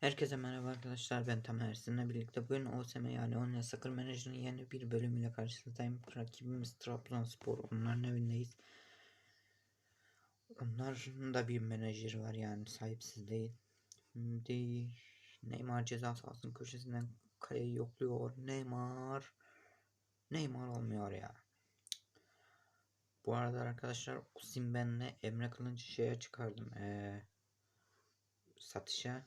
Herkese merhaba arkadaşlar ben Tamer sizinle birlikte bugün OSM yani Onya Sakır Menajer'ın yeni bir bölümüyle karşınızdayım. Rakibimiz Trabzonspor onların evindeyiz. Onların da bir menajeri var yani sahipsiz değil. Şimdi Neymar ceza sahasının köşesinden kaleyi yokluyor. Neymar Neymar olmuyor ya. Bu arada arkadaşlar Osimhen'le Emre Kılınç'ı şeye çıkardım. Ee, satışa.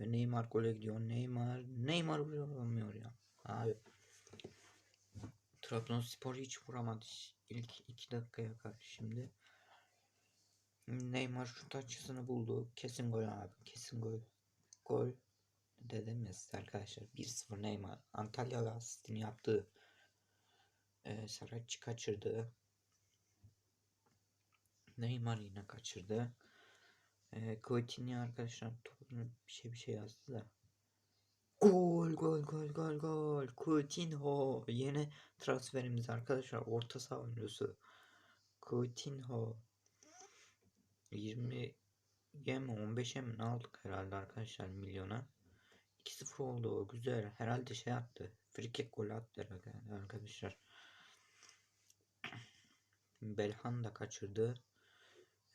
Ve Neymar gole gidiyor. Neymar. Neymar vuruyor olmuyor ya. Abi. Trabzonspor hiç vuramadı. İlk iki dakikaya karşı şimdi. Neymar şut açısını buldu. Kesin gol abi. Kesin gol. Gol. Size arkadaşlar. 1-0 Neymar. Antalya asistini yaptı. Ee, Saratçı kaçırdı. Neymar yine kaçırdı. Ee, Coutinho arkadaşlar topunu bir şey bir şey yazdı da. Gol gol gol gol gol. Coutinho yeni transferimiz arkadaşlar orta saha oyuncusu. Coutinho 20 ye mi 15'e mi ne aldık herhalde arkadaşlar milyona. 2-0 oldu o güzel. Herhalde şey attı. Free kick golü attı arkadaşlar. Belhan da kaçırdı.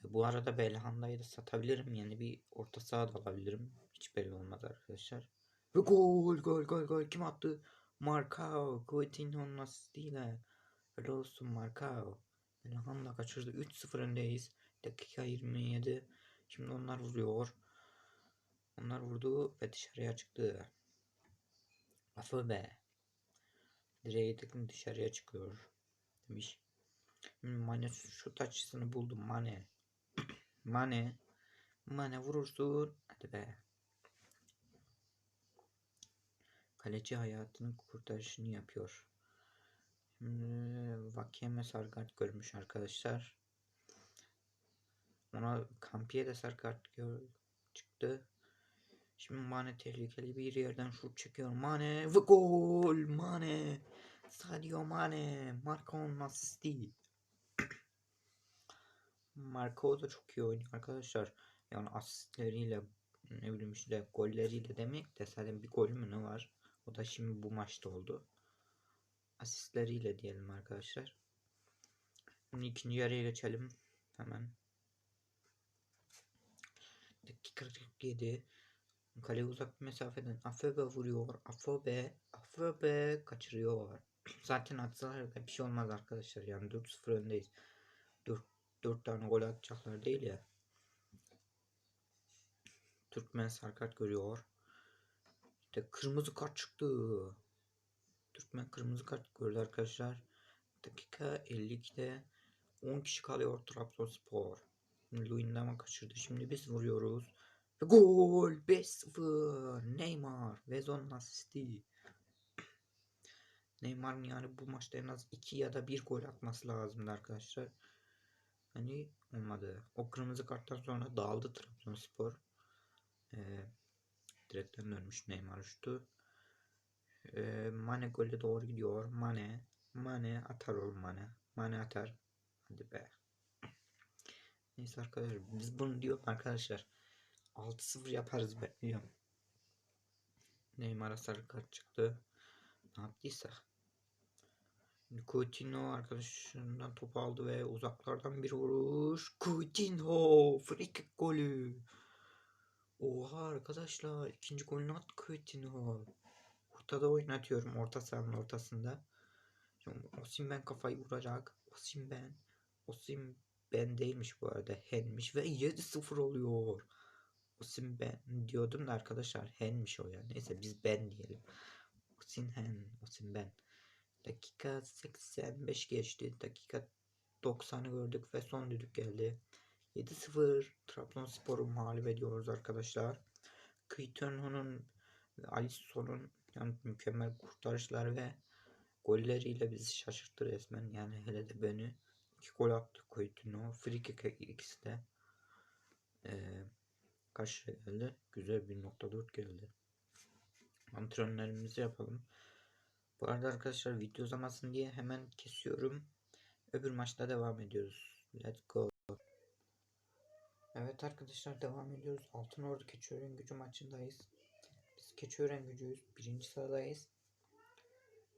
Bu arada Belhanda'yı da satabilirim. Yani bir orta saha da alabilirim. Hiç belli olmaz arkadaşlar. Ve gol gol gol gol. Kim attı? Marcao. Coutinho'nun asistiyle. Öyle olsun Marcao. Belhanda kaçırdı. 3-0 öndeyiz. Dakika 27. Şimdi onlar vuruyor. Onlar vurdu ve dışarıya çıktı. Afı be. Direğe tıkın dışarıya çıkıyor. Demiş. Mane şut açısını buldum Mane. Mane. Mane vurursun. Hadi be. Kaleci hayatının kurtarışını yapıyor. Şimdi Vakeme sarkart görmüş arkadaşlar. Ona Kampiye de sarkart çıktı. Şimdi Mane tehlikeli bir yerden şut çekiyor. Mane ve gol. Mane. Sadio Mane. Marco'nun asisti. Marco da çok iyi oynuyor arkadaşlar. Yani asistleriyle ne bileyim işte golleriyle demek de zaten bir gol mü ne var? O da şimdi bu maçta oldu. Asistleriyle diyelim arkadaşlar. Şimdi ikinci yarıya geçelim. Hemen. Dakika 47. Kale uzak bir mesafeden Afobe vuruyor. Afobe. Afobe kaçırıyor. Zaten atsalar da bir şey olmaz arkadaşlar. Yani 4-0 öndeyiz. 4 4 tane gol atacaklar değil ya. Türkmen sarkart görüyor. İşte kırmızı kart çıktı. Türkmen kırmızı kart gördü arkadaşlar. Dakika 52'de 10 kişi kalıyor Trabzonspor. Luyendama kaçırdı. Şimdi biz vuruyoruz. Ve gol 5-0 Neymar ve Zon'un asisti. Neymar'ın yani bu maçta en az 2 ya da 1 gol atması lazımdı arkadaşlar. Hani olmadı. O kırmızı karttan sonra dağıldı Trabzonspor. Ee, direkten dönmüş Neymar uçtu. Ee, Mane gole doğru gidiyor. Mane. Mane atar oğlum Mane. Mane atar. Hadi be. Neyse arkadaşlar biz bunu diyorum arkadaşlar. 6-0 yaparız ben biliyorum. Neymar'a sarı kart çıktı. Ne yaptıysa. Coutinho arkadaşından top aldı ve uzaklardan bir vuruş. Coutinho free golü. Oha arkadaşlar ikinci golünü attı Coutinho. Ortada oynatıyorum orta sahanın ortasında. Şimdi Osimhen kafayı vuracak. Osimhen. Osimhen değilmiş bu arada. Henmiş ve 7-0 oluyor. Osimhen diyordum da arkadaşlar henmiş o ya. Neyse biz ben diyelim. Osimhen. Osimhen. Dakika 85 geçti. Dakika 90'ı gördük ve son düdük geldi. 7-0 Trabzonspor'u mağlup ediyoruz arkadaşlar. Coutinho'nun ve Alisson'un yani mükemmel kurtarışları ve golleriyle bizi şaşırttı resmen. Yani hele de beni. iki gol attı Coutinho. Free ikisi de. Ee, kaç geldi? Güzel 1.4 geldi. Antrenörlerimizi yapalım. Bu arada arkadaşlar video uzamasın diye hemen kesiyorum. Öbür maçta devam ediyoruz. Let's go. Evet arkadaşlar devam ediyoruz. Altın Ordu Keçiören gücü maçındayız. Keçiören gücüyüz. Birinci sıradayız.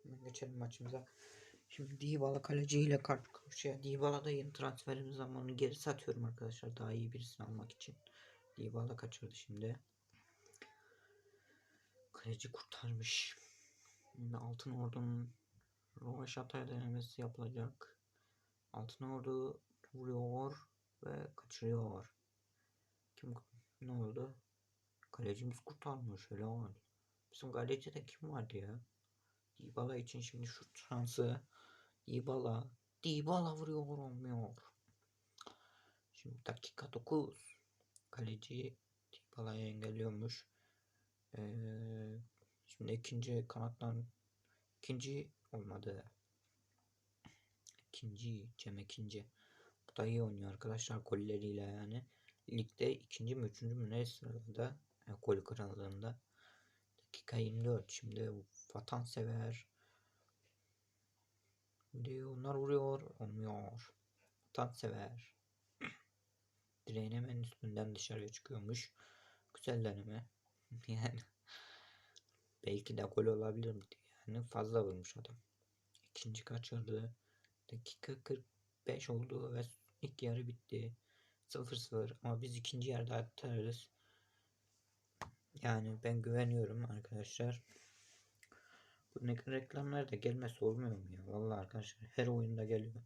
Hemen geçelim maçımıza. Şimdi Dybala kaleciyle karşı karşıya. Dybala da yeni transferim zamanı geri satıyorum arkadaşlar. Daha iyi birisini almak için. Dybala kaçırdı şimdi. Kaleci kurtarmış. Şimdi Altın Ordu'nun Rovaşat'a denemesi yapılacak. Altın Ordu vuruyor ve kaçırıyor. Kim ne oldu? Kalecimiz kurtarmış helal. Bizim kalecide kim vardı ya? Dybala için şimdi şut şansı. Dybala. Dybala vuruyor olmuyor. Şimdi dakika 9. Kaleci Dybala'yı engelliyormuş. Ee, şimdi ikinci kanattan ikinci olmadı. İkinci Cem ikinci. Bu da iyi oynuyor arkadaşlar golleriyle yani. Ligde ikinci mü üçüncü mü ne sırada e, gol krallığında. Dakika 24 şimdi vatansever diyor onlar vuruyor olmuyor. Vatansever direğin hemen üstünden dışarıya çıkıyormuş. Güzel deneme. yani belki de gol olabilir yani fazla vurmuş adam. İkinci kaçırdı. Dakika 45 oldu ve ilk yarı bitti. 0-0 ama biz ikinci yarıda atarız. Yani ben güveniyorum arkadaşlar. Bu ne reklamlar da gelmesi olmuyor mu ya? Vallahi arkadaşlar her oyunda geliyor.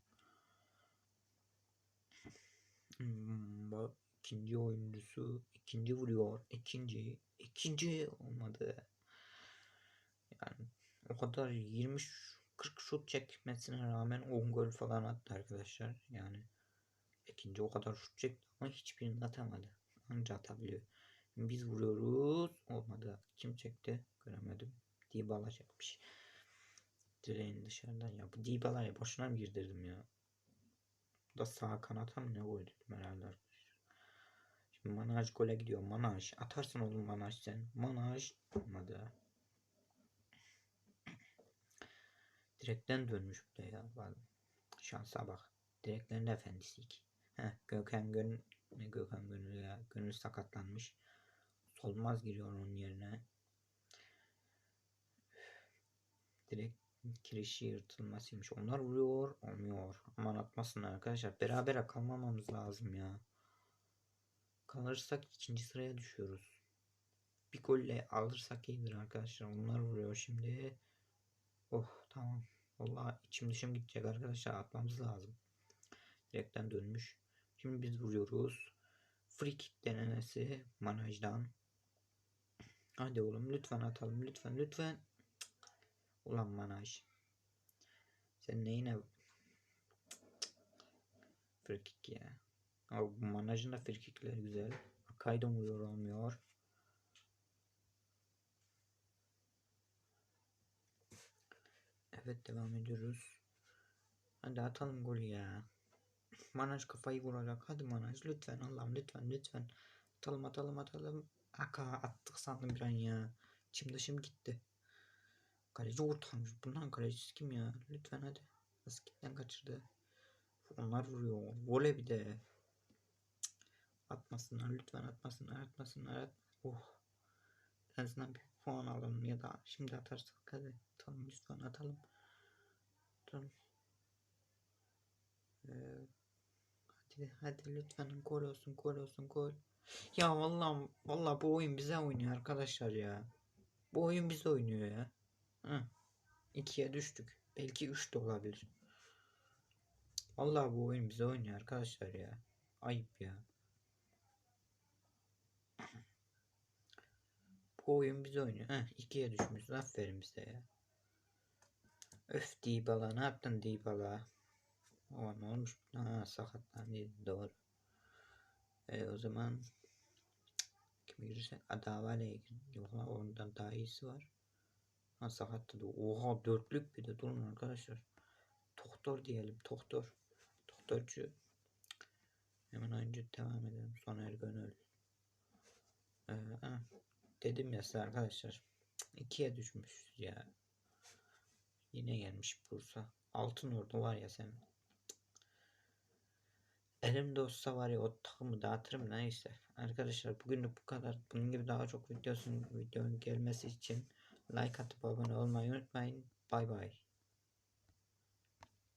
Hmm, bak ikinci oyuncusu ikinci vuruyor. ikinci ikinci olmadı. Yani o kadar 20 40 şut çekmesine rağmen 10 gol falan attı arkadaşlar. Yani ikinci o kadar şut çekti ama hiçbirini atamadı. Anca atabiliyor. Biz vuruyoruz. Olmadı. Kim çekti? Göremedim. Dybala çekmiş. Direğin dışarıdan ya. Bu Dybala'yı boşuna mı girdirdim ya? Bu da sağ kanata mı ne koydum herhalde arkadaşlar. Şimdi Manaj gole gidiyor. Manaj. Atarsın oğlum Manaj sen. Manaj. Olmadı. Direkten dönmüş bir de ya. Şansa bak. Direklerin efendisiyik. Heh, Gökhan Gönül ne Gökhan Gönül ya. Gönül sakatlanmış. Solmaz giriyor onun yerine. Direkt kirişi yırtılmasıymış. Onlar vuruyor. Olmuyor. Aman atmasın arkadaşlar. Beraber kalmamamız lazım ya. Kalırsak ikinci sıraya düşüyoruz. Bir golle alırsak iyidir arkadaşlar. Onlar vuruyor şimdi. Oh tamam. Vallahi içim dışım gidecek arkadaşlar. Atmamız lazım. Direkten dönmüş. Şimdi biz vuruyoruz. Free kick denemesi manajdan. Hadi oğlum lütfen atalım lütfen lütfen. Ulan manaj. Sen neyine free kick ya. Bu manajın da free kickleri güzel. Kayda vuruyor olmuyor. Evet devam ediyoruz. Hadi atalım golü ya. Manaj kafayı vuracak. Hadi Manaj lütfen Allah'ım lütfen lütfen. Atalım atalım atalım. Aka attık sandım bir an ya. Dışım gitti. Kaleci kurtarmış. Bundan kalecisi kim ya? Lütfen hadi. Baskitten kaçırdı. Onlar vuruyor. Voley bir de. Atmasınlar lütfen atmasınlar atmasınlar. At oh. En azından bir puan alalım ya da şimdi atarsak hadi. Atalım lütfen atalım. Atalım. Ee, hadi hadi lütfen gol olsun gol olsun gol. Ya vallahi vallahi bu oyun bize oynuyor arkadaşlar ya. Bu oyun bize oynuyor ya. Hı. İkiye düştük. Belki üç de olabilir. Vallahi bu oyun bize oynuyor arkadaşlar ya. Ayıp ya. Bu oyun bize oynuyor. Heh, ikiye düşmüşüz. Aferin bize ya. Öf Dybala ne yaptın Dybala? O ne olmuş? Ha sakatlandı doğru. E, o zaman kim girirse Adavale'ye girin. Yok daha iyisi var. Ha sakatladı. Oha dörtlük bir de durun arkadaşlar. Doktor diyelim. Doktor. Doktorcu. Hemen önce devam edelim. Soner Gönül. Ee. Dedim ya size arkadaşlar. ikiye düşmüş ya. Yine gelmiş Bursa. Altın ordu var ya sen. Elimde olsa var ya o takımı dağıtırım neyse. Arkadaşlar bugünlük bu kadar. Bunun gibi daha çok videosun videonun gelmesi için like atıp abone olmayı unutmayın. Bay bay.